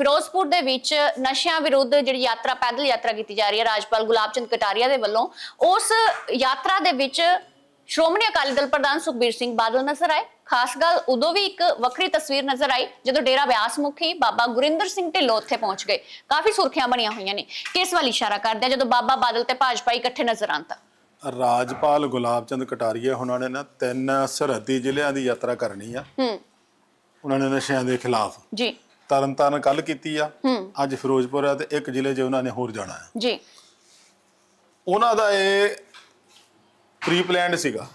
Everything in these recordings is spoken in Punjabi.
ਫਿਰੋਜ਼ਪੁਰ ਦੇ ਵਿੱਚ ਨਸ਼ਿਆਂ ਵਿਰੁੱਧ ਜਿਹੜੀ ਯਾਤਰਾ ਪੈਦਲ ਯਾਤਰਾ ਕੀਤੀ ਜਾ ਰਹੀ ਹੈ ਰਾਜਪਾਲ ਗੁਲਾਬ ਚੰਦ ਕਟਾਰੀਆ ਦੇ ਵੱਲੋਂ। ਉਸ ਯਾਤਰਾ ਦੇ ਵਿੱਚ ਸ਼੍ਰੋਮਣੀ ਅਕਾਲੀ ਦਲ ਪ੍ਰਧਾਨ ਸੁਖਬੀਰ ਸਿੰਘ ਬਾਦਲ ਨਜ਼ਰ ਆਏ। ਖਾਸ ਗੱਲ ਉਦੋਂ ਵੀ ਇੱਕ ਵੱਖਰੀ ਤਸਵੀਰ ਨਜ਼ਰ ਆਈ ਜਦੋਂ ਡੇਰਾ ਬਿਆਸ ਮੁਖੀ ਬਾਬਾ ਗੁਰਿੰਦਰ ਸਿੰਘ ਢਿੱਲੋਂ ਉੱਥੇ ਪਹੁੰਚ ਗਏ। ਕਾਫੀ ਸੁਰਖੀਆਂ ਬਣੀਆਂ ਹੋਈਆਂ ਨੇ। ਕਿਸ ਵੱਲ ਇਸ਼ਾਰਾ ਕਰਦੇ ਆ ਜਦੋਂ ਬਾਬਾ ਬਾਦਲ ਤੇ ਭਾਜਪਾ ਇਕੱਠੇ ਨਜ਼ਰ ਆਉਣ ਤਾਂ? ਰਾਜਪਾਲ ਗੁਲਾਬ ਚੰਦ ਕਟਾਰੀਆ ਉਹਨਾਂ ਨੇ ਨਾ ਤਿੰਨ ਸਰਹੱਦੀ ਜ਼ਿਲ੍ਹਿਆਂ ਦੀ ਯਾਤਰਾ ਕਰਨੀ ਆ। ਹੂੰ। ਉਹਨਾਂ ਨੇ ਨਸ਼ਿਆਂ ਦੇ ਖਿਲਾਫ। ਜੀ। ਤਰਨਤਾਰਨ ਕੱਲ ਕੀਤੀ ਆ। ਹੂੰ। ਅੱਜ ਫਿਰੋਜ਼ਪੁਰ ਆ ਤੇ ਇੱਕ ਜ਼ਿਲ੍ਹੇ 'ਚ ਉਹਨਾਂ ਨੇ ਹੋਰ ਜਾਣਾ ਹੈ। ਜੀ। ਉਹਨਾਂ ਦਾ ਇਹ ਪ੍ਰੀ ਪਲਾਨਡ ਸੀਗਾ।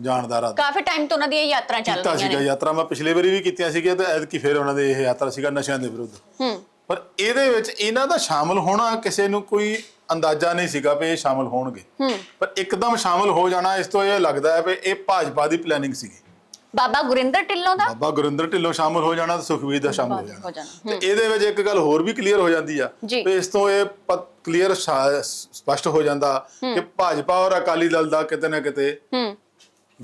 ਜਾਣ ਦਾ ਇਰਾਦਾ। ਕਾਫੀ ਟਾਈਮ ਤੋਂ ਉਹਨਾਂ ਦੀਆਂ ਯਾਤਰਾ ਚੱਲ ਕੀਤਾ ਰਹੀਆਂ ਸੀਗਾ ਨੇ। ਯਾਤਰਾ। ਮੈਂ ਪਿਛਲੇ ਵਾਰੀ ਵੀ ਕੀਤੀਆਂ ਸੀਗੀਆਂ ਤੇ ਐਤਕੀ ਫਿਰ ਉਹਨਾਂ ਦੇ ਇਹ ਯਾਤਰਾ ਸੀਗਾ ਨਸ਼ਿਆਂ ਦੇ ਵਿਰੁੱਧ। ਹੂੰ। ਪਰ ਇਹਦੇ ਵਿੱਚ ਇਹਨਾਂ ਦਾ ਸ਼ਾਮਲ ਹੋਣਾ ਕਿਸੇ ਨੂੰ ਕੋਈ ਅੰਦਾਜ਼ਾ ਨਹੀਂ ਸੀਗਾ ਵੀ ਇਹ ਸ਼ਾਮਲ ਹੋਣਗੇ। ਹੂੰ। ਪਰ ਇੱਕਦਮ ਸ਼ਾਮਲ ਹੋ ਜਾਣਾ ਇਸ ਤੋਂ ਇਹ ਲੱਗਦਾ ਹੈ ਵੀ ਇਹ ਭਾਜਪਾ ਦੀ ਪਲੈਨਿੰਗ ਸੀਗੀ। ਬਾਬਾ ਗੁਰਿੰਦਰ ਢਿੱਲੋਂ ਦਾ? ਬਾਬਾ ਗੁਰਿੰਦਰ ਢਿੱਲੋਂ ਸ਼ਾਮਲ ਹੋ ਜਾਣਾ ਤੇ ਸੁਖਵੀਰ ਦਾ ਸ਼ਾਮਲ ਹੋ ਹੋ ਜਾਣਾ। ਜਾਣਾ। ਤੇ ਇਹਦੇ ਵਿੱਚ ਇੱਕ ਗੱਲ ਹੋਰ ਵੀ ਕਲੀਅਰ ਹੋ ਜਾਂਦੀ ਆ ਜੀ। ਵੀ ਇਸ ਤੋਂ ਇਹ ਕਲੀਅਰ ਸਪਸ਼ਟ ਹੋ ਜਾਂਦਾ ਕਿ ਭਾਜਪਾ ਔਰ ਅਕਾਲੀ ਦਲ ਦਾ ਕਿਤੇ ਨਾ ਕਿਤੇ ਹੂੰ।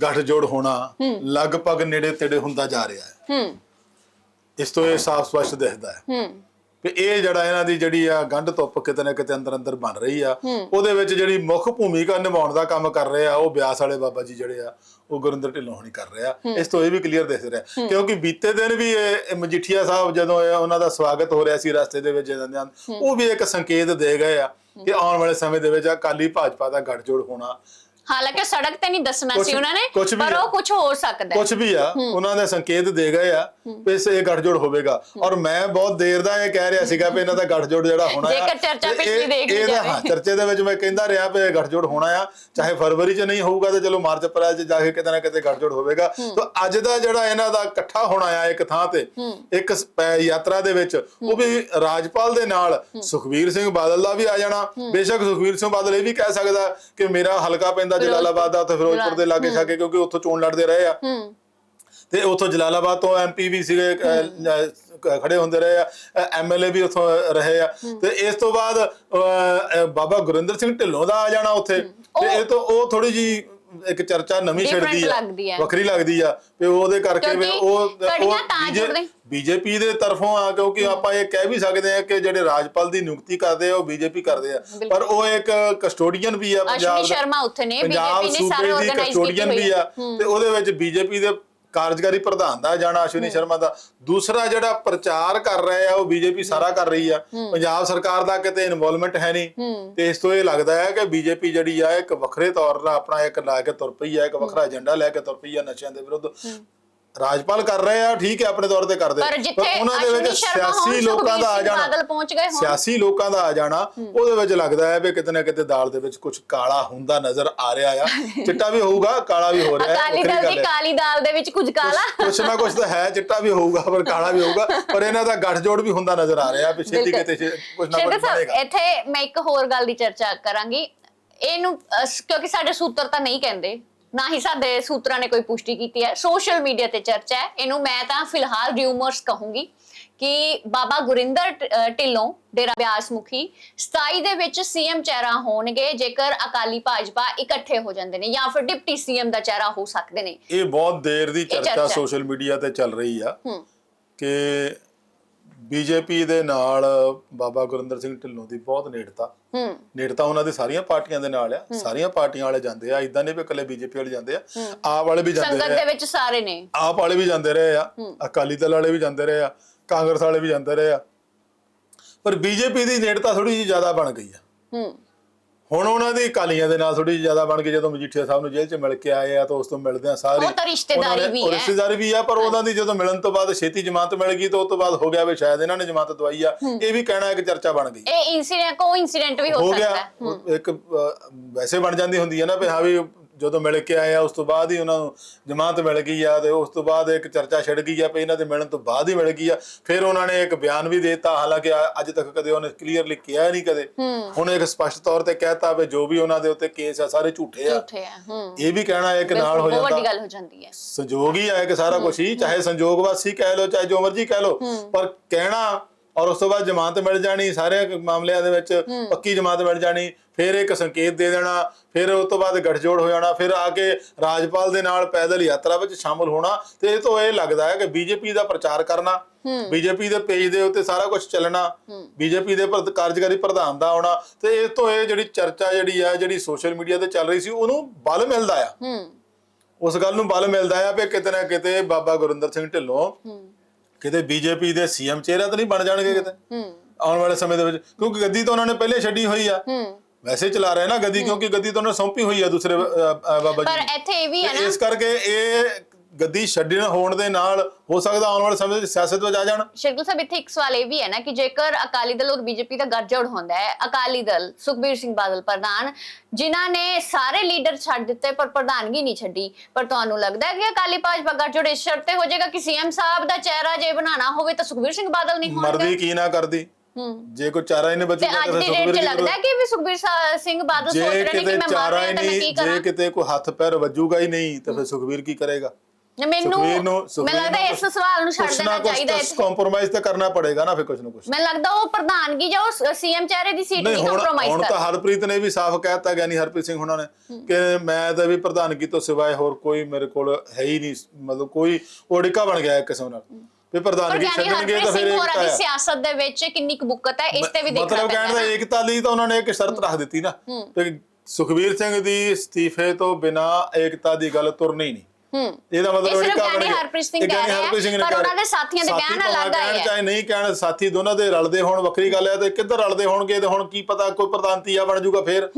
ਗੱਠਜੋੜ ਹੋਣਾ ਲਗਭਗ ਨੇੜੇ ਤੇੜੇ ਹੁੰਦਾ ਜਾ ਰਿਹਾ ਹੈ। ਹੂੰ। ਇਸ ਤੋਂ ਇਹ ਸਾਫ਼ ਸਪਸ਼ਟ ਦਿਖਦਾ ਹੈ। ਹੂੰ। ਵੀ ਇਹ ਜਿਹੜਾ ਇਹਨਾਂ ਦੀ ਜਿਹੜੀ ਆ ਗੰਢ ਧੁੱਪ ਕਿਤੇ ਨਾ ਕਿਤੇ ਅੰਦਰ ਅੰਦਰ ਬਣ ਰਹੀ ਆ ਉਹਦੇ ਵਿੱਚ ਜਿਹੜੀ ਮੁੱਖ ਭੂਮਿਕਾ ਨਿਭਾਉਣ ਦਾ ਕੰਮ ਕਰ ਰਹੇ ਆ ਉਹ ਬਿਆਸ ਵਾਲੇ ਬਾਬਾ ਜੀ ਜਿਹੜੇ ਆ ਉਹ ਗੁਰਿੰਦਰ ਢਿੱਲੋਂ ਹੋਣੀ ਕਰ ਰਿਹਾ ਇਸ ਤੋਂ ਇਹ ਵੀ ਕਲੀਅਰ ਦਿਖ ਰਿਹਾ। ਕਿਉਂਕਿ ਬੀਤੇ ਦਿਨ ਵੀ ਇਹ ਮਜੀਠੀਆ ਸਾਹਿਬ ਜਦੋਂ ਉਹਨਾਂ ਦਾ ਸਵਾਗਤ ਹੋ ਰਿਹਾ ਸੀ ਰਸਤੇ ਦੇ ਵਿੱਚ ਜਾਂਦੇ ਉਹ ਵੀ ਇੱਕ ਸੰਕੇਤ ਦੇ ਗਏ ਆ ਕਿ ਆਉਣ ਵਾਲੇ ਸਮੇਂ ਦੇ ਵਿੱਚ ਅਕਾਲੀ ਭਾਜਪਾ ਦਾ ਗੱਠਜੋੜ ਹੋਣਾ ਹਾਲਾਂਕਿ ਸੜਕ ਤੇ ਨਹੀਂ ਦੱਸਣਾ ਸੀ ਉਹਨਾਂ ਨੇ ਕੁਛ ਵੀ ਪਰ। ਉਹ ਕੁਝ ਹੋ ਸਕਦਾ ਹੈ। ਕੁਝ ਵੀ ਆ ਉਹਨਾਂ ਦੇ ਸੰਕੇਤ ਦੇ ਗਏ ਆ ਵੀ ਇਸ ਇਹ ਗੱਠਜੋੜ ਹੋਵੇਗਾ। ਔਰ ਮੈਂ ਬਹੁਤ ਦੇਰ ਦਾ ਇਹ ਕਹਿ ਰਿਹਾ ਸੀਗਾ ਵੀ ਇਹਨਾਂ ਦਾ ਗੱਠਜੋੜ ਜਿਹੜਾ ਹੋਣਾ ਆ ਜੇਕਰ ਚਰਚਾ ਇਹ- ਦੇਖ ਲਈ ਜਾਵੇ। ਹਾਂ ਚਰਚੇ ਦੇ ਵਿੱਚ ਮੈਂ ਕਹਿੰਦਾ ਰਿਹਾ ਵੀ ਇਹ ਗੱਠਜੋੜ ਹੋਣਾ ਆ ਚਾਹੇ ਫਰਵਰੀ 'ਚ ਨਹੀਂ ਹੋਊਗਾ ਤੇ ਚਲੋ ਮਾਰਚ ਅਪ੍ਰੈਲ 'ਚ ਜਾ ਕੇ ਕਿਤੇ ਨਾ ਕਿਤੇ ਗੱਠਜੋੜ ਹੋਵੇਗਾ। ਤਾਂ ਅੱਜ ਦਾ ਜਿਹੜਾ ਇਹਨਾਂ ਦਾ ਇਕੱਠਾ ਹੋਣਾ ਆ ਇੱਕ ਥਾਂ ਤੇ ਇੱਕ ਯਾਤਰਾ ਦੇ ਵਿੱਚ ਉਹ ਵੀ ਰਾਜਪਾਲ ਦੇ ਨਾਲ ਸੁਖਵੀਰ ਸਿੰਘ ਬਾਦਲ ਦਾ ਵੀ ਆ ਜਾਣਾ। ਬੇਸ਼ੱਕ ਸੁਖਵੀਰ ਸਿੰਘ ਬਾਦਲ ਇਹ ਵੀ ਕਹਿ ਸਕਦਾ ਕਿ ਮੇਰਾ ਹਲਕਾ ਪੈਂਦਾ ਜਲਾਲਾਬਾਦ ਦਾ ਤੇ ਫਿਰੋਜ਼ਪੁਰ ਦੇ ਲਾਗੇ ਛਾਗੇ ਕਿਉਂਕਿ ਉੱਥੋਂ ਚੋਣ ਲੜਦੇ ਰਹੇ ਆ। ਤੇ ਉੱਥੋਂ ਜਲਾਲਾਬਾਦ ਤੋਂ ਐਮਪੀ ਵੀ ਸੀਗੇ ਖੜੇ ਹੁੰਦੇ ਰਹੇ ਆ। ਐਮਐਲਏ ਵੀ ਉੱਥੋਂ ਰਹੇ ਆ। ਤੇ ਇਸ ਤੋਂ ਬਾਅਦ ਬਾਬਾ ਗੁਰਿੰਦਰ ਸਿੰਘ ਢਿੱਲੋਂ ਦਾ ਆ ਜਾਣਾ ਉੱਥੇ। ਤੇ ਇਹ ਤੋਂ ਉਹ ਥੋੜੀ ਜੀ ਇੱਕ ਚਰਚਾ ਨਵੀਂ Different ਛਿੜਦੀ ਆ। ਵੱਖਰੀ ਲੱਗਦੀ ਆ ਤੇ ਉਹਦੇ ਕਰਕੇ ਕਿਉਂਕਿ ਉਹ ਕੜੀਆਂ ਤਾਂ ਜੁੜਦੇ। ਬੀਜੇਪੀ ਦੇ ਤਰਫੋਂ ਆ ਕਿਉਂਕਿ ਆਪਾਂ ਇਹ ਕਹਿ ਵੀ ਸਕਦੇ ਆ ਕਿ ਜਿਹੜੇ ਰਾਜਪਾਲ ਦੀ ਨਿਯੁਕਤੀ ਕਰਦੇ ਆ ਉਹ ਬੀਜੇਪੀ ਕਰਦੇ ਆ। ਪਰ ਉਹ ਇੱਕ ਕਸਟੋਡੀਅਨ ਵੀ ਆ ਪੰਜਾਬ ਅਸ਼ਵਨੀ ਦਾ ਸ਼ਰਮਾ ਉੱਥੇ ਨੇ ਪੰਜਾਬ ਬੀਜੇਪੀ ਨੇ ਸਾਰੇ ਸੂਬੇ ਦੀ ਆਰਗੇਨਾਈਜ਼ ਕਸਟੋਡੀਅਨ ਕੀਤੀ ਵੀ ਆ ਤੇ ਉਹਦੇ ਵਿੱਚ ਬੀਜੇਪੀ ਦੇ ਕਾਰਜਕਾਰੀ ਪ੍ਰਧਾਨ ਦਾ ਜਾਣਾ ਅਸ਼ਵਨੀ ਸ਼ਰਮਾ ਦਾ। ਦੂਸਰਾ ਜਿਹੜਾ ਪ੍ਰਚਾਰ ਕਰ ਰਹੇ ਆ ਉਹ ਬੀਜੇਪੀ ਸਾਰਾ ਕਰ ਰਹੀ ਆ। ਪੰਜਾਬ ਸਰਕਾਰ ਦਾ ਕਿਤੇ ਇਨਵੋਲਵਮੈਂਟ ਹੈ ਨਹੀਂ। ਤੇ ਇਸ ਤੋਂ ਇਹ ਲੱਗਦਾ ਹੈ ਕਿ ਬੀਜੇਪੀ ਜਿਹੜੀ ਆ ਇੱਕ ਵੱਖਰੇ ਤੌਰ 'ਤੇ ਆਪਣਾ ਇੱਕ ਲਾ ਕੇ ਤੁਰ ਪਈ ਆ ਇੱਕ ਵੱਖਰਾ ਏਜੰਡਾ ਲੈ ਕੇ ਤੁਰ ਪਈ ਆ ਨਸ਼ਿਆਂ ਦੇ ਵਿਰੁੱਧ। ਰਾਜਪਾਲ ਕਰ ਰਹੇ ਆ ਠੀਕ ਹੈ ਆਪਣੇ ਤੌਰ ਤੇ ਕਰਦੇ ਪਰ ਜਿੱਥੇ ਉਹਨਾਂ ਦੇ ਵਿੱਚ ਸਿਆਸੀ ਲੋਕਾਂ ਦਾ ਆ ਜਾਣਾ। ਬਾਦਲ ਪਹੁੰਚ ਗਏ ਹੋਣ। ਸਿਆਸੀ ਲੋਕਾਂ ਦਾ ਆ ਜਾਣਾ। ਉਹਦੇ ਵਿੱਚ ਲੱਗਦਾ ਹੈ ਵੀ ਕਿਤੇ ਨਾ ਕਿਤੇ ਦਾਲ ਦੇ ਵਿੱਚ ਕੁਝ ਕਾਲਾ ਹੁੰਦਾ ਨਜ਼ਰ ਆ ਰਿਹਾ ਆ। ਚਿੱਟਾ ਵੀ ਹੋਊਗਾ ਕਾਲਾ ਵੀ ਹੋ ਰਿਹਾ ਹੈ। ਵੱਖਰੀ ਦਲ ਦੀ। ਕਾਲੀ ਦਾਲ ਦੇ ਵਿੱਚ ਕੁਝ ਕਾਲਾ। ਕੁਛ ਨਾ ਕੁਛ ਤਾਂ ਹੈ ਚਿੱਟਾ ਵੀ ਹੋਊਗਾ ਪਰ ਕਾਲਾ ਵੀ ਹੋਊਗਾ। ਪਰ ਇਹਨਾਂ ਦਾ ਗੱਠਜੋੜ ਵੀ ਹੁੰਦਾ ਨਜ਼ਰ ਆ ਰਿਹਾ ਵੀ ਛੇਤੀ ਬਿਲਕੁਲ। ਕਿਤੇ ਕੁਛ ਨਾ ਸਾਹਿਬ ਬਣੇਗਾ। ਇੱਥੇ ਮੈਂ ਇੱਕ ਹੋਰ ਗੱਲ ਦੀ ਚਰਚਾ ਕਰਾਂਗੀ। ਇਹਨੂੰ ਕਿਉਂਕਿ ਸਾਡੇ ਸੂਤਰ ਤਾਂ ਨਹੀਂ ਕਹਿੰਦੇ। ਨਾ ਹੀ ਸਾਡੇ ਸੂਤਰਾਂ ਨੇ ਕੋਈ ਪੁਸ਼ਟੀ ਕੀਤੀ ਹੈ। ਸੋਸ਼ਲ ਮੀਡੀਆ ਤੇ ਚਰਚਾ ਹੈ। ਇਹਨੂੰ ਮੈਂ ਤਾਂ ਫਿਲਹਾਲ ਰਿਊਮਰਸ ਕਹੂੰਗੀ ਕਿ ਬਾਬਾ ਗੁਰਿੰਦਰ ਢਿੱਲੋਂ ਡੇਰਾ ਬਿਆਸ ਮੁਖੀ 27 ਦੇ ਵਿੱਚ ਸੀਐਮ ਚਿਹਰਾ ਹੋਣਗੇ ਜੇਕਰ ਅਕਾਲੀ ਭਾਜਪਾ ਇਕੱਠੇ ਹੋ ਜਾਂਦੇ ਨੇ ਜਾਂ ਫਿਰ ਡਿਪਟੀ ਸੀਐਮ ਦਾ ਚਿਹਰਾ ਹੋ ਸਕਦੇ ਨੇ। ਇਹ ਬਹੁਤ ਦੇਰ ਦੀ ਚਰਚਾ ਚਰਚਾ। ਸੋਸ਼ਲ ਮੀਡੀਆ ਤੇ ਚੱਲ ਰਹੀ ਆ ਹੂੰ। ਕਿ ਬੀਜੇਪੀ ਦੇ ਨਾਲ ਬਾਬਾ ਗੁਰਿੰਦਰ ਸਿੰਘ ਢਿੱਲੋਂ ਦੀ ਬਹੁਤ ਨੇੜਤਾ। ਹੂੰ। ਨੇੜਤਾ ਉਹਨਾਂ ਦੀ ਸਾਰੀਆਂ ਪਾਰਟੀਆਂ ਦੇ ਨਾਲ ਆ। ਸਾਰੀਆਂ ਪਾਰਟੀਆਂ ਵਾਲੇ ਜਾਂਦੇ ਆ। ਇਦਾਂ ਨਹੀਂ ਵੀ ਇਕੱਲੇ ਬੀਜੇਪੀ ਵਾਲੇ ਜਾਂਦੇ ਆ। ਆਪ ਵਾਲੇ ਵੀ ਜਾਂਦੇ ਸੰਗਤ ਰਹੇ ਦੇ ਆ ਵਿੱਚ ਸਾਰੇ ਨੇ। ਆਪ ਵਾਲੇ ਵੀ ਜਾਂਦੇ ਰਹੇ ਆ। ਅਕਾਲੀ ਦਲ ਵਾਲੇ ਵੀ ਜਾਂਦੇ ਰਹੇ ਆ। ਕਾਂਗਰਸ ਵਾਲੇ ਵੀ ਜਾਂਦੇ ਰਹੇ ਆ। ਪਰ ਬੀਜੇਪੀ ਦੀ ਨੇੜਤਾ ਥੋੜੀ ਜਿਹੀ ਜ਼ਿਆਦਾ ਬਣ ਗਈ ਆ। ਹੂੰ। ਹੁਣ ਉਹਨਾਂ ਦੀ ਅਕਾਲੀਆਂ ਦੇ ਨਾਲ ਥੋੜੀ ਜਿਹੀ ਜ਼ਿਆਦਾ ਬਣ ਗਈ ਜਦੋਂ ਮਜੀਠੀਆ ਸਾਹਿਬ ਨੂੰ ਜੇਲ੍ਹ 'ਚ ਮਿਲ ਕੇ ਆਏ ਆ ਤਾਂ ਉਸ ਤੋਂ ਮਿਲਦੇ ਆ ਸਾਰੇ ਉਹ ਤਾਂ ਰਿਸ਼ਤੇਦਾਰੀ ਵੀ ਹੈ। ਰਿਸ਼ਤੇਦਾਰੀ ਵੀ ਆ ਪਰ ਉਹਨਾਂ ਦੀ ਜਦੋਂ ਮਿਲਣ ਤੋਂ ਬਾਅਦ ਛੇਤੀ ਜ਼ਮਾਨਤ ਮਿਲ ਗਈ ਤਾਂ ਉਸ ਤੋਂ ਬਾਅਦ ਹੋ ਗਿਆ ਵੀ ਸ਼ਾਇਦ ਇਹਨਾਂ ਨੇ ਜ਼ਮਾਨਤ ਦਵਾਈ ਆ। ਇਹ ਵੀ ਕਹਿਣਾ ਇੱਕ ਚਰਚਾ ਬਣ ਗਈ। ਇਹ ਇਨਸੀਡੈਂਟ ਕੋ ਇਨਸੀਡੈਂਟ ਵੀ ਹੋ ਸਕਦਾ ਹੈ। ਇੱਕ ਵੈਸੇ ਬਣ ਜਾਂਦੀ ਹੁੰਦੀ ਹੈ ਨਾ ਵੀ ਹਾਂ ਵੀ ਜਦੋਂ ਮਿਲ ਕੇ ਆਏ ਆ ਉਸ ਤੋਂ ਬਾਅਦ ਹੀ ਉਹਨਾਂ ਨੂੰ ਜ਼ਮਾਨਤ ਮਿਲ ਗਈ ਆ ਤੇ ਉਸ ਤੋਂ ਬਾਅਦ ਇੱਕ ਚਰਚਾ ਛਿੜ ਗਈ ਆ ਵੀ ਇਹਨਾਂ ਦੇ ਮਿਲਣ ਤੋਂ ਬਾਅਦ ਹੀ ਮਿਲ ਗਈ ਆ। ਫਿਰ ਉਹਨਾਂ ਨੇ ਇੱਕ ਬਿਆਨ ਵੀ ਦਿੱਤਾ ਹਾਲਾਂਕਿ ਅੱਜ ਤੱਕ ਕਦੇ ਉਹਨੇ ਕਲੀਅਰਲੀ ਕਿਹਾ ਨਹੀਂ ਕਦੇ। ਹੁਣ ਇੱਕ ਸਪਸ਼ਟ ਤੌਰ ਤੇ ਕਹਿਤਾ ਵੀ ਜੋ ਵੀ ਉਹਨਾਂ ਦੇ ਉੱਤੇ ਕੇਸ ਆ ਸਾਰੇ ਝੂਠੇ ਆ। ਝੂਠੇ ਆ ਹੂੰ। ਇਹ ਵੀ ਕਹਿਣਾ ਇੱਕ ਨਾਲ ਹੋ ਬਹੁਤ ਵੱਡੀ ਜਾਂਦਾ ਗੱਲ ਹੋ ਜਾਂਦੀ ਹੈ। ਸੰਜੋਗ ਹੀ ਆ ਕਿ ਸਾਰਾ ਕੁਝ ਹੀ ਚਾਹੇ ਸੰਜੋਗਵਾਸੀ ਕਹਿ ਲੋ ਚਾਹੇ ਜੋ ਮਰਜ਼ੀ ਕਹਿ ਲੋ ਪਰ ਕਹਿਣਾ ਔਰ ਉਸ ਤੋਂ ਬਾਅਦ ਜ਼ਮਾਨਤ ਮਿਲ ਜਾਣੀ ਸਾਰੇ ਮਾਮਲਿਆਂ ਦੇ ਵਿੱਚ ਪੱਕੀ ਜ਼ਮਾਨਤ ਮਿਲ ਜਾਣੀ ਫਿਰ ਇੱਕ ਸੰਕੇਤ ਦੇ ਦੇਣਾ ਫਿਰ ਉਸ ਤੋਂ ਬਾਅਦ ਗੱਠਜੋੜ ਹੋ ਜਾਣਾ ਫਿਰ ਆ ਕੇ ਰਾਜਪਾਲ ਦੇ ਨਾਲ ਪੈਦਲ ਯਾਤਰਾ ਵਿੱਚ ਸ਼ਾਮਲ ਹੋਣਾ ਤੇ ਇਹ ਤੋਂ ਇਹ ਲੱਗਦਾ ਹੈ ਕਿ ਬੀਜੇਪੀ ਦਾ ਪ੍ਰਚਾਰ ਕਰਨਾ ਬੀਜੇਪੀ ਦੇ ਪੇਜ ਦੇ ਉੱਤੇ ਸਾਰਾ ਕੁਝ ਚੱਲਣਾ ਬੀਜੇਪੀ ਦੇ ਕਾਰਜਕਾਰੀ ਪ੍ਰਧਾਨ ਦਾ ਆਉਣਾ ਤੇ ਇਹ ਤੋਂ ਇਹ ਜਿਹੜੀ ਚਰਚਾ ਜਿਹੜੀ ਆ ਜਿਹੜੀ ਸੋਸ਼ਲ ਮੀਡੀਆ ਤੇ ਚੱਲ ਰਹੀ ਸੀ ਉਹਨੂੰ ਬਲ ਮਿਲਦਾ ਆ। ਉਸ ਗੱਲ ਨੂੰ ਬਲ ਮਿਲਦਾ ਆ ਵੀ ਕਿਤੇ ਨਾ ਕਿਤੇ ਬਾਬਾ ਗੁਰਿੰਦਰ ਸਿੰਘ ਢਿੱਲੋਂ ਕਿਤੇ ਬੀਜੇਪੀ ਦੇ ਸੀਐਮ ਚਿਹਰਾ ਤਾਂ ਨਹੀਂ ਬਣ ਜਾਣਗੇ ਕਿਤੇ? ਆਉਣ ਵਾਲੇ ਸਮੇਂ ਦੇ ਵਿੱਚ ਕਿਉਂਕਿ ਗੱਦੀ ਤਾਂ ਉਹਨਾਂ ਨੇ ਪਹਿਲੇ ਛੱਡੀ ਹੋਈ ਆ। ਵੈਸੇ ਚਲਾ ਰਹੇ ਨਾ ਗੱਦੀ ਕਿਉਂਕਿ ਗੱਦੀ ਤਾਂ ਉਹਨਾਂ ਸੌਂਪੀ ਹੋਈ ਆ ਦੂਸਰੇ ਬਾਬਾ ਪਰ ਜੀ ਇੱਥੇ ਇਹ ਵੀ ਹੈ ਨਾ। ਇਸ ਕਰਕੇ ਇਹ ਗੱਦੀ ਛੱਡਣ ਹੋਣ ਦੇ ਨਾਲ ਹੋ ਸਕਦਾ ਆਉਣ ਵਾਲੇ ਸਮੇਂ ਵਿੱਚ ਸਿਆਸਤ ਵਿੱਚ ਆ ਜਾਣ। ਸ਼ਰਗੁਲ ਸਾਹਿਬ ਇੱਥੇ ਇੱਕ ਸਵਾਲ ਇਹ ਵੀ ਹੈ ਨਾ ਕਿ ਜੇਕਰ ਅਕਾਲੀ ਦਲ ਔਰ ਬੀਜੇਪੀ ਦਾ ਗੱਠਜੋੜ ਹੁੰਦਾ ਹੈ ਅਕਾਲੀ ਦਲ ਸੁਖਬੀਰ ਸਿੰਘ ਬਾਦਲ ਪ੍ਰਧਾਨ ਜਿਨ੍ਹਾਂ ਨੇ ਸਾਰੇ ਲੀਡਰ ਛੱਡ ਦਿੱਤੇ ਪਰ ਪ੍ਰਧਾਨਗੀ ਨਹੀਂ ਛੱਡੀ ਪਰ ਤੁਹਾਨੂੰ ਲੱਗਦਾ ਹੈ ਕਿ ਅਕਾਲੀ ਭਾਜਪਾ ਗੱਠਜੋੜ ਇਸ ਸ਼ਰਤ ਤੇ ਹੋ ਜਾਏਗਾ ਕਿ ਸੀਐਮ ਸਾਹਿਬ ਦਾ ਚਿਹਰਾ ਜੇ ਬਣਾਉਣਾ ਹੋਵੇ ਤਾਂ ਸੁਖਬੀਰ ਸਿੰਘ ਬਾਦਲ ਨਹੀਂ ਹੋਣਗੇ? ਮਰਦੀ ਕੀ ਨਾ ਕਰਦੀ। ਜੇ ਕੋਈ ਚਾਰਾ ਹੀ ਨਹੀਂ ਤੇ ਬਚੂਗਾ ਅੱਜ ਤਾਂ ਦੀ ਡੇਟ 'ਚ ਕੀ ਲੱਗਦਾ ਕਿ ਵੀ ਸੁਖਬੀਰ ਸਿੰਘ ਬਾਦਲ ਸੋਚ ਰਹੇ ਨੇ ਕਿ ਮੈਂ ਮਰ ਰਿਹਾ ਤਾਂ ਮੈਂ ਕੀ ਕਰਾਂ? ਜੇ ਕਿਤੇ ਕੋਈ ਹੱਥ ਪੈਰ ਵੱਜੂਗਾ ਹੀ ਨਹੀਂ ਤਾਂ ਫਿਰ ਸੁਖਬੀਰ ਕੀ ਕਰੇਗਾ? ਮੈਨੂੰ ਮੈਨੂੰ ਲੱਗਦਾ ਇਸ ਸਵਾਲ ਨੂੰ ਛੱਡ ਦੇਣਾ ਚਾਹੀਦਾ ਇੱਥੇ। ਕੰਪਰੋਮਾਈਜ਼ ਤਾਂ ਕਰਨਾ ਪੜੇਗਾ ਨਾ ਫਿਰ ਕੁਛ ਨਾ ਕੁਛ। ਮੈਨੂੰ ਲੱਗਦਾ ਉਹ ਪ੍ਰਧਾਨਗੀ ਜਾਂ ਉਹ ਸੀਐਮ ਚਿਹਰੇ ਦੀ ਸੀਟ ਨਹੀਂ ਹੁਣ ਕੰਪਰੋਮਾਈਜ਼ ਹੁਣ ਕਰ। ਤਾਂ ਹਰਪ੍ਰੀਤ ਨੇ ਵੀ ਸਾਫ਼ ਕਹਿਤਾ ਗਿਆਨੀ ਹਰਪ੍ਰੀਤ ਸਿੰਘ ਹੁਣਾਂ ਨੇ ਕਿ ਮੈਂ ਤਾਂ ਵੀ ਪ੍ਰਧਾਨਗੀ ਤੋਂ ਸਿਵਾਏ ਹੋਰ ਕੋਈ ਮੇਰੇ ਕੋਲ ਹੈ ਹੀ ਨਹੀਂ ਮਤਲਬ ਕੋਈ ਓੜਿਕਾ ਬਣ ਗਿਆ ਇੱਕ ਕਿਸਮ ਨਾਲ। ਵੀ ਪਰ ਪ੍ਰਧਾਨਗੀ ਗਿਆਨੀ ਛੱਡਣਗੇ ਹਰਪ੍ਰੀਤ ਤਾਂ ਫਿਰ ਸਿੰਘ ਦੀ ਸਿਆਸਤ ਦੇ ਵਿੱਚ ਕਿੰਨੀ ਕੁ ਬੁੱਕਤ ਹੈ ਇਸ ਤੇ ਵੀ ਦੇਖਣਾ ਮਤਲਬ ਕਹਿਣ ਦਾ ਏਕਤਾ ਲਈ ਤਾਂ ਉਹਨਾਂ ਨੇ ਇੱਕ ਸ਼ਰਤ ਰੱਖ ਦਿੱਤੀ ਨਾ। ਕਿ ਸੁਖਬੀਰ ਸਿੰਘ ਦੀ ਅਸਤੀਫੇ ਤੋਂ ਬਿਨਾ ਏਕਤਾ ਦੀ ਗੱਲ ਤੁਰਨੀ ਨਹੀਂ। ਹੂੰ। ਇਹਦਾ ਮਤਲਬ ਇਹ ਸਿਰਫ ਏਕਤਾ ਗਿਆਨੀ ਬਣ ਗਿਆ। ਹਰਪ੍ਰੀਤ ਸਿੰਘ ਇਹ ਕਹਿ ਰਹੇ ਆ, ਹਰਪ੍ਰੀਤ ਸਿੰਘ ਨੇ ਪਰ ਕਹਿ ਉਹਨਾਂ ਦੇ। ਸਾਥੀਆਂ ਦੇ ਸਾਥੀ ਬਿਆਨ ਭਾਵੇਂ ਅਲੱਗ ਆਏ ਕਹਿਣ ਆ। ਚਾਹੇ ਨਹੀਂ ਕਹਿਣ ਸਾਥੀ ਦੋਨਾਂ ਦੇ ਰਲਦੇ ਹੋਣ ਵੱਖਰੀ ਗੱਲ ਹੈ ਤੇ ਕਿੱਧਰ ਰਲਦੇ ਹੋਣਗੇ ਤੇ ਹੁਣ ਕੀ ਪਤਾ ਕੋਈ ਪ੍ਰਧਾਨਤੀਆ ਬਣ ਜਾਊਗਾ ਫੇਰ।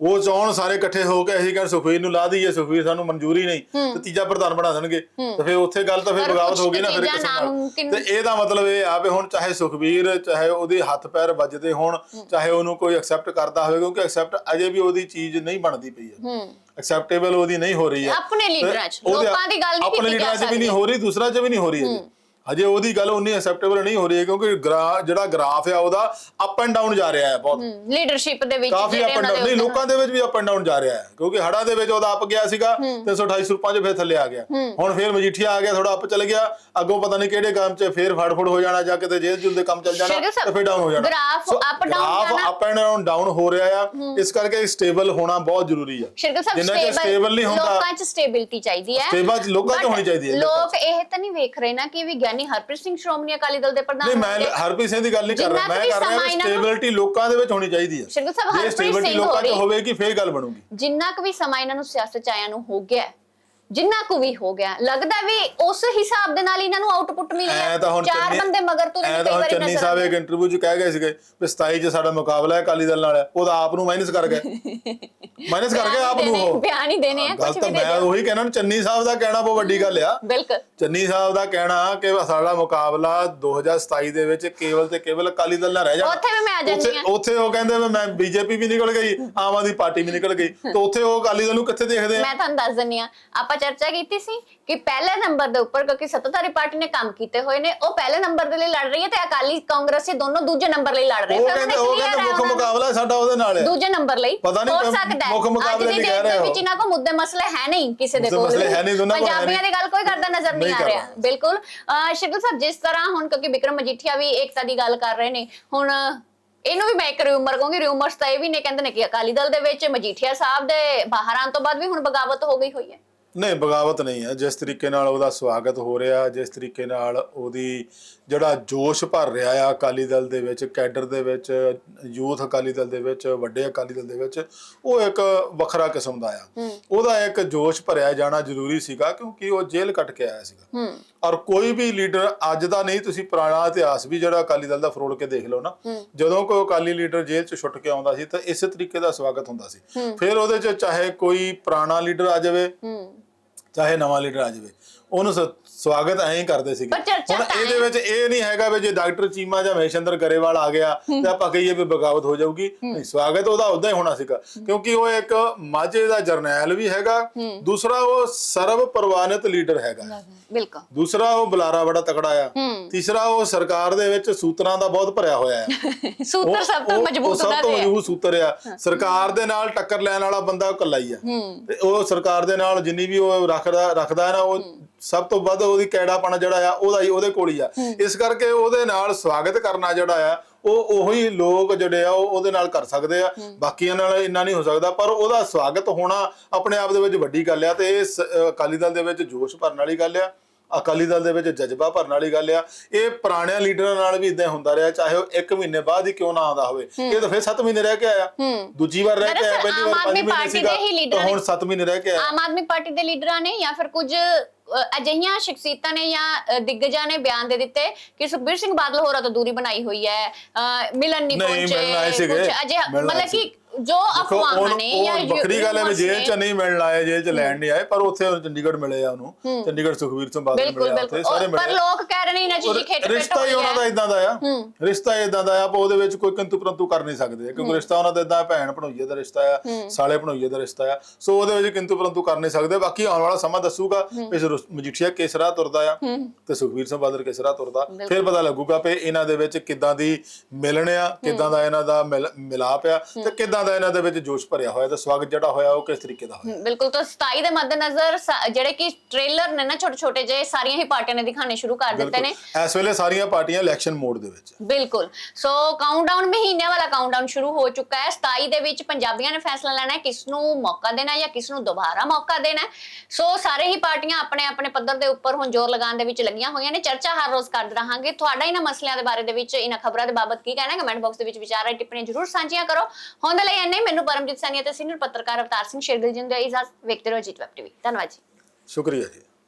ਉਹ ਚਾਹਣ ਸਾਰੇ ਇਕੱਠੇ ਹੋ ਕੇ ਅਸੀਂ ਕਹਿੰਦੇ ਸੁਖਵੀਰ ਨੂੰ ਲਾ ਦਈਏ ਸੁਖਵੀਰ ਸਾਨੂੰ ਮਨਜ਼ੂਰੀ ਨਹੀਂ ਤੇ ਤੀਜਾ ਪ੍ਰਧਾਨ ਬਣਾ ਦੇਣਗੇ। ਤੇ ਫਿਰ ਉੱਥੇ ਗੱਲ ਤਾਂ ਫਿਰ ਬਗਾਵਤ ਹੋ ਗਈ ਨਾ ਫਿਰ ਕਿਸੇ ਨਾਲ। ਤੇ ਇਹਦਾ ਮਤਲਬ ਇਹ ਆ ਵੀ ਹੁਣ ਚਾਹੇ ਸੁਖਵੀਰ ਚਾਹੇ ਉਹਦੇ ਹੱਥ ਪੈਰ ਵੱਜਦੇ ਹੋਣ ਚਾਹੇ ਉਹਨੂੰ ਕੋਈ ਐਕਸੈਪਟ ਕਰਦਾ ਹੋਵੇ ਕਿਉਂਕਿ ਐਕਸੈਪਟ ਅਜੇ ਵੀ ਉਹਦੀ ਚੀਜ਼ ਨਹੀਂ ਬਣਦੀ ਪਈ ਹੈ। ਹੂੰ। ਐਕਸੈਪਟੇਬਲ ਉਹਦੀ ਨਹੀਂ ਹੋ ਰਹੀ ਹੈ। ਆਪਣੇ ਲੀਡਰਾਂ 'ਚ, ਲੋਕਾਂ ਦੀ ਗੱਲ ਨਹੀਂ ਆਪਣੇ ਕੀਤੀ ਜਾ ਲੀਡਰਾਂ 'ਚ ਵੀ ਸਕਦੀ। ਨਹੀਂ ਹੋ ਰਹੀ ਦੂਸਰਾ 'ਚ ਵੀ ਨਹੀਂ ਹੋ ਰਹੀ ਅਜੇ ਹਜੇ ਉਹਦੀ ਗੱਲ ਉਨੀ ਐਕਸੈਪਟੇਬਲ ਨਹੀਂ ਹੋ ਰਹੀ ਹੈ ਕਿਉਂਕਿ ਗਰਾ- ਜਿਹੜਾ ਗ੍ਰਾਫ ਆ ਉਹਦਾ ਅਪ ਐਂਡ ਡਾਊਨ ਜਾ ਰਿਹਾ ਹੈ ਬਹੁਤ। ਲੀਡਰਸ਼ਿਪ ਦੇ ਵਿੱਚ ਕਾਫੀ ਅਪ ਐਂਡ ਡਾਊਨ ਨਹੀਂ ਲੋਕਾਂ ਦੇ ਵਿੱਚ ਵੀ ਅਪ ਐਂਡ ਡਾਊਨ ਜਾ ਰਿਹਾ ਹੈ ਕਿਉਂਕਿ ਹੜਾ ਦੇ ਵਿੱਚ ਉਹਦਾ ਅਪ ਗਿਆ ਸੀਗਾ 328 ਰੁਪਏ 'ਚ ਫਿਰ ਥੱਲੇ ਆ ਗਿਆ। ਹੁਣ ਫਿਰ ਮਜੀਠੀਆ ਆ ਗਿਆ ਥੋੜਾ ਅਪ ਚੱਲ ਗਿਆ ਅੱਗੋਂ ਪਤਾ ਨਹੀਂ ਕਿਹੜੇ ਕੰਮ 'ਚ ਫਿਰ ਫੜਫੜ ਹੋ ਜਾਣਾ ਜਾਂ ਕਿਤੇ ਜੇਲ੍ਹ ਜੁਲ ਦੇ ਕੰਮ ਚੱਲ ਜਾਣਾ ਸ਼ੇਰਗਿਲ ਸਾਹਿਬ, ਤੇ ਫਿਰ ਡਾਊਨ ਹੋ ਜਾਣਾ। ਗ੍ਰਾਫ up down ਜਾਣਾ- ਅਪ ਐਂਡ ਡਾਊਨ ਡਾਊਨ ਹੋ ਰਿਹਾ ਆ ਇਸ ਕਰਕੇ ਸਟੇਬਲ ਹੋਣਾ ਬਹੁਤ ਜ਼ਰੂਰੀ ਆ। ਸ਼ਿਰਕਤ ਸਾਹਿਬ ਜਿੰਨਾ ਚਿਰ stable ਨਹੀਂ ਹੁੰਦਾ- ਲੋਕਾਂ 'ਚ ਸਟੇਬਿਲਿਟੀ ਚਾਹੀਦੀ ਹੈ। Stable ਲੋਕਾਂ 'ਚ But ਹੋਣੀ ਚਾਹੀਦੀ ਹੈ, ਲੋਕਾਂ ਲੋਕ ਇਹ ਤਾਂ ਨਹੀਂ ਵੇਖ ਰਹੇ ਨਾ ਕਿ ਵੀ ਗਿਆਨੀ ਹਰਪ੍ਰੀਤ ਸਿੰਘ ਸ਼੍ਰੋਮਣੀ ਅਕਾਲੀ ਦਲ ਦੇ ਪ੍ਰਧਾਨ ਨਹੀਂ ਮੈਂ। ਹਰਪ੍ਰੀਤ ਸਿੰਘ ਦੀ ਗੱਲ ਨਹੀਂ ਕਰ ਰਿਹਾ। ਮੈਂ ਕਰ ਰਿਹਾ ਸਟੇਬਿਲਿਟੀ ਲੋਕਾਂ ਦੇ ਵਿੱਚ ਹੋਣੀ ਚਾਹੀਦੀ ਹੈ। ਸ਼ਿਰਕਤ ਸਾਹਿਬ, ਹਰਪ੍ਰੀਤ ਸਿੰਘ ਲੋਕਾਂ 'ਚ ਹੋਵੇਗੀ ਫੇਰ ਗੱਲ ਬਣੂਗੀ। ਜਿੰਨਾ ਕੁ ਵੀ ਸਮਾਂ ਇਹਨਾਂ ਨੂੰ ਸਿਆਸਤ ਚ ਆਇਆਂ ਨੂੰ ਹੋ ਗਿਆ ਜਿੰਨਾ ਕੁ ਵੀ ਹੋ ਗਿਆ ਲੱਗਦਾ ਵੀ ਉਸ ਹਿਸਾਬ ਦੇ ਨਾਲ ਇਹਨਾਂ ਨੂੰ ਆਊਟਪੁੱਟ ਮਿਲੀ ਹੈ ਚਾਰ ਬੰਦੇ ਮਗਰ ਤਾਂ ਕਈ ਵਾਰੀ ਚੰਨੀ ਸਾਹਿਬ ਇੱਕ ਇੰਟਰਵਿਊ 'ਚ ਕਹਿ ਗਏ ਸੀਗੇ ਵੀ 27 'ਚ ਸਾਡਾ ਮੁਕਾਬਲਾ ਹੈ ਅਕਾਲੀ ਦਲ ਨਾਲ। ਉਹਦਾ ਆਪ ਨੂੰ ਮਾਈਨਸ ਕਰ ਗਏ। ਮਾਈਨਸ ਕਰ ਗਏ ਆਪ ਨੂੰ ਉਹ। ਬਿਆਨ ਹੀ ਦੇਣੇ ਆ ਕੁਝ ਵੀ ਦੇ ਮੈਂ ਉਹੀ ਕਹਿਣਾ ਚੰਨੀ ਸਾਹਿਬ ਦਾ ਕਹਿਣਾ ਬਹੁਤ ਵੱਡੀ ਗੱਲ ਆ। ਬਿਲਕੁਲ। ਚੰਨੀ ਸਾਹਿਬ ਦਾ ਕਹਿਣਾ ਕਿ ਸਾਡਾ ਮੁਕਾਬਲਾ 2027 ਦੇ ਵਿੱਚ ਕੇਵਲ ਤੇ ਕੇਵਲ ਅਕਾਲੀ ਦਲ ਨਾਲ ਰਹਿ ਜਾਣਾ। ਉੱਥੇ ਵੀ ਮੈਂ ਆ ਜਾਂਦੀ ਹਾਂ। ਉੱਥੇ ਉਹ ਕਹਿੰਦੇ ਵੀ ਮੈਂ ਬੀਜੇਪੀ ਵੀ ਨਿਕਲ ਗਈ ਆਮ ਆਦਮੀ ਪਾਰਟੀ ਵੀ ਨਿਕਲ ਗਈ। ਤੇ ਉੱਥੇ ਉਹ ਅਕਾਲੀ ਦਲ ਨੂੰ ਕਿੱਥੇ ਦੇਖਦੇ ਆ? ਮੈਂ ਤੁਹਾਨੂੰ ਦੱਸ ਦਿੰਨੀ ਆ ਆਪਾਂ ਚਰਚਾ ਕੀਤੀ ਸੀ ਕਿ ਪਹਿਲੇ ਨੰਬਰ ਦੇ ਉੱਪਰ ਕਿਉਂਕਿ ਸੱਤਾਧਾਰੀ ਪਾਰਟੀ ਨੇ ਕੰਮ ਕੀਤੇ ਹੋਏ ਨੇ ਉਹ ਪਹਿਲੇ ਨੰਬਰ ਦੇ ਲਈ ਲੜ ਰਹੀ ਹੈ ਤੇ ਅਕਾਲੀ ਕਾਂਗਰਸ ਇਹ ਦੋਨੋਂ ਦੂਜੇ ਨੰਬਰ ਲਈ ਲੜ ਰਹੇ ਉਹ ਕਹਿੰਦੇ ਉਹ ਕਹਿੰਦੇ ਮੁੱਖ। ਮੁਕਾਬਲਾ ਸਾਡਾ ਉਹਦੇ ਨਾਲ ਹੈ ਦੂਜੇ ਨੰਬਰ ਲਈ ਪਤਾ ਨਹੀਂ ਹੋ ਸਕਦਾ ਮੁੱਖ ਮੁਕਾਬਲੇ ਦੀ ਕਹਿ ਰਹੇ ਹੋ। ਵਿੱਚ ਇਹਨਾਂ ਕੋ ਮੁੱਦੇ ਮਸਲੇ ਹੈ ਨਹੀਂ ਕਿਸੇ ਦੇ ਕੋਲ ਮਸਲੇ ਹੈ ਨਹੀਂ, ਦੋਨਾਂ ਕੋਲ ਪੰਜਾਬੀਆਂ। ਦੀ ਗੱਲ ਕੋਈ ਕਰਦਾ ਨਜ਼ਰ ਨਹੀਂ ਆ ਰਿਹਾ। ਬਿਲਕੁਲ ਸ਼ਿਕਲ ਸਾਹਿਬ ਜਿਸ ਤਰ੍ਹਾਂ ਹੁਣ ਕਿਉਂਕਿ ਵਿਕਰਮ ਮਜੀਠੀਆ ਵੀ ਏਕਤਾ ਦੀ ਗੱਲ ਕਰ ਰਹੇ ਨੇ ਹੁਣ ਇਹਨੂੰ ਵੀ ਮੈਂ ਇੱਕ ਰਿਊਮਰ ਕਹੂੰਗੀ ਰਿਊਮਰਸ ਤਾਂ ਇਹ ਵੀ ਨੇ ਕਹਿੰਦੇ ਨੇ ਕਿ ਅਕਾਲੀ ਦਲ ਦੇ ਵਿੱਚ ਮਜੀਠੀਆ ਸਾਹਿਬ ਦੇ ਬਾਹਰ ਆਉਣ ਤੋਂ ਬਾਅਦ ਵੀ ਹੁਣ ਬਗਾਵਤ ਹੋ ਗਈ ਹੋਈ ਹੈ ਨਹੀਂ ਬਗਾਵਤ ਨਹੀਂ ਹੈ। ਜਿਸ ਤਰੀਕੇ ਨਾਲ ਉਹਦਾ ਸਵਾਗਤ ਹੋ ਰਿਹਾ ਜਿਸ ਤਰੀਕੇ ਨਾਲ ਉਹਦੀ ਜਿਹੜਾ ਜੋਸ਼ ਭਰ ਰਿਹਾ ਆ ਅਕਾਲੀ ਦਲ ਦੇ ਵਿੱਚ ਕੈਡਰ ਦੇ ਵਿੱਚ ਯੂਥ ਅਕਾਲੀ ਦਲ ਦੇ ਵਿੱਚ ਵੱਡੇ ਅਕਾਲੀ ਦਲ ਦੇ ਵਿੱਚ ਉਹ ਇੱਕ ਵੱਖਰਾ ਕਿਸਮ ਦਾ ਆ। ਉਹਦਾ ਇੱਕ ਜੋਸ਼ ਭਰਿਆ ਜਾਣਾ ਜ਼ਰੂਰੀ ਸੀਗਾ ਕਿਉਂਕਿ ਉਹ ਜੇਲ੍ਹ ਕੱਟ ਕੇ ਆਇਆ ਸੀਗਾ। ਔਰ ਕੋਈ ਵੀ ਲੀਡਰ ਅੱਜ ਦਾ ਨਹੀਂ ਤੁਸੀਂ ਪੁਰਾਣਾ ਇਤਿਹਾਸ ਵੀ ਜਿਹੜਾ ਅਕਾਲੀ ਦਲ ਦਾ ਫਰੋੜ ਕੇ ਦੇਖ ਲਓ ਨਾ। ਜਦੋਂ ਕੋਈ ਅਕਾਲੀ ਲੀਡਰ ਜੇਲ੍ਹ 'ਚ ਛੁੱਟ ਕੇ ਆਉਂਦਾ ਸੀ ਤਾਂ ਇਸੇ ਤਰੀਕੇ ਦਾ ਸਵਾਗਤ ਹੁੰਦਾ ਸੀ। ਫਿਰ ਉਹਦੇ 'ਚ ਚਾਹੇ ਕੋਈ ਪੁਰਾਣਾ ਲੀਡਰ ਆ ਜਾਵੇ ਚਾਹੇ ਨਵਾਂ ਲੀਡਰ ਆ ਜਾਵੇ। ਉਹਨੂੰ ਸ- ਸਵਾਗਤ ਐਂ ਹੀ ਕਰਦੇ ਸੀਗੇ। ਪਰ ਚਰਚਾ ਹੁਣ ਤਾਂ ਇਹਦੇ। ਵਿੱਚ ਇਹ ਨਹੀਂ ਹੈਗਾ ਵੀ ਜੇ ਡਾਕਟਰ ਚੀਮਾ ਜਾਂ ਮਹੇਸ਼ੰਦਰ ਗਰੇਵਾਲ ਆ ਗਿਆ ਤੇ ਆਪਾਂ ਕਹੀਏ ਵੀ ਬਗਾਵਤ ਹੋ ਜਾਊਗੀ। ਨਹੀਂ ਸਵਾਗਤ ਉਹਦਾ ਉਦਾਂ ਹੀ ਹੋਣਾ ਸੀਗਾ ਕਿਉਂਕਿ ਉਹ ਇੱਕ ਮਾਝੇ ਦਾ ਜਰਨੈਲ ਵੀ ਹੈਗਾ ਦੂਸਰਾ ਉਹ ਸਰਵ ਪ੍ਰਵਾਨਿਤ ਲੀਡਰ ਹੈਗਾ। ਬਿਲਕੁਲ। ਦੂਸਰਾ ਉਹ ਬੁਲਾਰਾ ਬੜਾ ਤਕੜਾ ਆ। ਤੀਸਰਾ ਉਹ ਸਰਕਾਰ ਦੇ ਵਿੱਚ ਸੂਤਰਾਂ ਦਾ ਬਹੁਤ ਭਰਿਆ ਹੋਇਆ ਹੈ ਸੂਤਰ ਸਭ ਤੋਂ ਮਜ਼ਬੂਤ ਸਭ ਉਹਨਾਂ ਤੋਂ ਦੇ ਹੈ ਮਜ਼ਬੂਤ ਸੂਤਰ ਆ। ਸਰਕਾਰ ਦੇ ਨਾਲ ਟੱਕਰ ਲੈਣ ਵਾਲਾ ਬੰਦਾ ਉਹ ਇਕੱਲਾ ਹੀ ਆ। ਤੇ ਉਹ ਸਰਕਾਰ ਦੇ ਨਾਲ ਜਿੰਨੀ ਵੀ ਉਹ ਰੱਖਦਾ ਰੱਖਦਾ ਨਾ ਉਹ ਸਭ ਤੋਂ ਵੱਧ ਉਹਦੀ ਕੈੜਾਪਣ ਜਿਹੜਾ ਆ ਉਹਦਾ ਹੀ ਉਹਦੇ ਕੋਲ ਹੀ ਆ। ਇਸ ਕਰਕੇ ਉਹਦੇ ਨਾਲ ਸਵਾਗਤ ਕਰਨਾ ਜਿਹੜਾ ਆ ਉਹ ਉਹੀ ਲੋਕ ਜਿਹੜੇ ਆ ਉਹ ਉਹਦੇ ਨਾਲ ਕਰ ਸਕਦੇ ਆ। ਬਾਕੀਆਂ ਨਾਲ ਇੰਨਾ ਨਹੀਂ ਹੋ ਸਕਦਾ ਪਰ ਉਹਦਾ ਸਵਾਗਤ ਹੋਣਾ ਆਪਣੇ ਆਪ ਦੇ ਵਿੱਚ ਵੱਡੀ ਗੱਲ ਆ ਤੇ ਇਹ ਅਕਾਲੀ ਦਲ ਦੇ ਵਿੱਚ ਜੋਸ਼ ਭਰਨ ਵਾਲੀ ਗੱਲ ਆ ਅਕਾਲੀ ਦਲ ਦੇ ਵਿੱਚ ਜਜ਼ਬਾ ਭਰਨ ਵਾਲੀ ਗੱਲ ਆ। ਇਹ ਪੁਰਾਣਿਆਂ ਲੀਡਰਾਂ ਨਾਲ ਵੀ ਇਦਾਂ ਹੁੰਦਾ ਰਿਹਾ ਚਾਹੇ ਉਹ 1 ਮਹੀਨੇ ਬਾਅਦ ਹੀ ਕਿਉਂ ਨਾ ਆਉਂਦਾ ਹੋਵੇ। ਇਹ ਤਾਂ ਫਿਰ 7 ਮਹੀਨੇ ਰਹਿ ਕੇ ਆਇਆ। ਦੂਜੀ ਵਾਰ ਰਹਿ ਕੇ ਆਇਆ ਪਹਿਲੀ ਵਾਰ 5 ਆਦਮੀ ਮਹੀਨੇ ਪਾਰਟੀ ਸੀਗਾ ਹੁਣ 7 ਮਹੀਨੇ ਰਹਿ ਕੇ ਆਇਆ। ਆਮ ਆਦਮੀ ਪਾਰਟੀ ਦੇ ਲੀਡਰਾਂ ਨੇ ਜਾਂ ਫਿਰ ਕੁਝ ਅਜਿਹੀਆਂ ਸ਼ਖਸੀਅਤਾਂ ਨੇ ਜਾਂ ਦਿੱਗਜਾਂ ਨੇ ਬਿਆਨ ਦੇ ਦਿੱਤੇ ਕਿ ਸੁਖਬੀਰ ਸਿੰਘ ਬਾਦਲ ਹੋਰਾਂ ਤੋਂ ਦੂਰੀ ਬਣਾਈ ਹੋਈ ਹੈ ਮਿਲਣ ਨਹੀਂ ਪਹੁੰਚੇ। ਕੁਝ ਅਜੇ ਮਤਲਬ ਕਿ ਜੋ ਦੇਖੋ, ਅਫਵਾਹਾਂ ਨੇ ਉਹ ਜਾਂ ਵੱਖਰੀ ਗੱਲ ਹੈ ਵੀ ਜੇਲ੍ਹ ਚ। ਨਹੀਂ ਮਿਲਣ ਆਏ ਜੇਲ੍ਹ ਚ ਲੈਣ ਨਹੀਂ ਆਏ ਪਰ ਉੱਥੇ ਉਹ ਚੰਡੀਗੜ੍ਹ ਮਿਲੇ ਆ ਉਹਨੂੰ। ਚੰਡੀਗੜ੍ਹ ਸੁਖਵੀਰ ਸਿੰਘ ਬਾਦਲ ਬਿਲਕੁਲ ਮਿਲੇ ਆ ਉੱਥੇ ਬਿਲਕੁਲ। ਸਾਰੇ ਉਹ- ਪਰ ਮਿਲੇ ਲੋਕ ਕਹਿ ਰਹੇ ਨੇ ਇਹਨਾਂ ਚੀਜ਼ ਖੇਟ ਪਿੱਟ ਰਿਸ਼ਤਾ ਹੀ ਉਹਨਾਂ ਦਾ ਇਦਾਂ ਦਾ ਆ। ਰਿਸ਼ਤਾ ਹੀ ਇਦਾਂ ਦਾ ਆ ਪਰ ਉਹਦੇ ਵਿੱਚ ਕੋਈ ਕਿੰਤੂ ਪ੍ਰੰਤੂ ਕਰ ਨਹੀਂ ਸਕਦੇ। ਕਿਉਂਕਿ ਰਿਸ਼ਤਾ ਉਹਨਾਂ ਦਾ ਇਦਾਂ ਭੈਣ ਭਣੋਈਏ ਦਾ ਰਿਸ਼ਤਾ ਆ ਸਾਲੇ ਭਣੋਈਏ ਦਾ ਰਿਸ਼ਤਾ ਆ। ਸੋ ਉਹਦੇ ਵਿੱਚ ਕਿੰਤੂ ਪ੍ਰੰਤੂ ਕਰ ਨਹੀਂ ਸਕਦੇ। ਬਾਕੀ ਆਉਣ ਵਾਲਾ ਸਮਾਂ ਦੱਸੂਗਾ ਇਸ ਮਜੀਠੀਆ ਕਿਸ ਰਾਹ ਤੁਰਦਾ ਆ ਤੇ ਸੁਖਵੀਰ ਸਿੰਘ ਬਾਦਲ ਕਿਸ ਰਾਹ ਤੁਰਦਾ। ਫਿਰ ਪਤਾ ਲੱਗੂਗਾ ਕਿ ਇਹਨਾਂ ਦੇ ਵਿੱਚ ਕਿੱਦਾਂ ਦੀ ਮਿਲਣ ਆ ਕਿੱਦਾਂ ਦਾ ਇਹਨਾਂ ਦਾ ਮਿਲ- ਮਿਲਾਪ ਆ ਤੇ ਕਿੱਦਾਂ ਦਾ ਇਹਨਾਂ ਦੇ ਵਿੱਚ ਜੋਸ਼ ਭਰਿਆ ਹੋਇਆ ਤੇ ਸਵਾਗਤ ਜਿਹੜਾ ਹੋਇਆ ਉਹ ਕਿਸ ਤਰੀਕੇ ਦਾ ਹੋਇਆ? ਬਿਲਕੁਲ ਤਾਂ 27 ਦੇ ਮੱਦੇਨਜ਼ਰ ਜਿਹੜੇ ਕਿ ਟ੍ਰੇਲਰ ਨੇ ਨਾ ਛੋਟੇ ਛੋਟੇ ਜਿਹੇ ਸਾਰੀਆਂ ਹੀ ਪਾਰਟੀਆਂ ਨੇ ਦਿਖਾਣੇ ਸ਼ੁਰੂ ਕਰ ਦਿੱਤੇ ਨੇ। ਇਸ ਵੇਲੇ ਸਾਰੀਆਂ ਪਾਰਟੀਆਂ ਇਲੈਕਸ਼ਨ ਮੋਡ ਦੇ ਵਿੱਚ। ਬਿਲਕੁਲ। ਸੋ ਕਾਊਂਟਡਾਊਨ ਮਹੀਨੇ ਵਾਲਾ ਕਾਊਂਟਡਾਊਨ ਸ਼ੁਰੂ ਹੋ ਚੁੱਕਾ ਹੈ। 27 ਦੇ ਵਿੱਚ ਪੰਜਾਬੀਆਂ ਨੇ ਫੈਸਲਾ ਲੈਣਾ ਹੈ ਕਿਸ ਨੂੰ ਮੌਕਾ ਦੇਣਾ ਹੈ ਜਾਂ ਕਿਸ ਨੂੰ ਦੁਬਾਰਾ ਮੌਕਾ ਦੇਣਾ ਹੈ। ਸੋ ਸਾਰੇ ਹੀ ਪਾਰਟੀਆਂ ਆਪਣੇ ਆਪਣੇ ਪੱਧਰ ਦੇ ਉੱਪਰ ਹੁਣ ਜ਼ੋਰ ਲਗਾਉਣ ਦੇ ਵਿੱਚ ਲੱਗੀਆਂ ਹੋਈਆਂ ਨੇ। ਚਰਚਾ ਹਰ ਰੋਜ਼ ਕਰਦੇ ਰਹਾਂਗੇ। ਤੁਹਾਡਾ ਇਹਨਾਂ ਮਸਲਿਆਂ ਦੇ ਬਾਰੇ ਦੇ ਵਿੱਚ ਇਹਨਾਂ ਖਬਰਾਂ ਦੇ ਬਾਬਤ ਕੀ ਕਹਿਣਾ ਕਮੈਂਟ ਬਾਕਸ ਦੇ ਵਿੱਚ ਵਿਚਾਰਾਂ ਟਿੱਪਣੀਆਂ ਜ਼ਰੂਰ ਸਾਂਝੀਆਂ ਕਰੋ। ਹੁਣ ਦੇ ਲਈ ਇੰਨੇ ਮੈਨੂੰ ਪਰਮਜੀਤ ਸਾਨੀ ਅਤੇ ਸੀਨੀਅਰ ਪੱਤਰਕਾਰ ਅਵਤਾਰ ਸਿੰਘ ਸ਼ੇਰਗਿਲ ਜੀ ਨੂੰ ਦਿਓ। ਇਜਾਜ਼ਤ ਵੇਖਦੇ ਰਹੋ ਜੀਟ ਵੈਬ ਟੀਵੀ। ਧੰਨਵਾਦ ਜੀ। ਸ਼ੁਕਰੀਆ ਜੀ।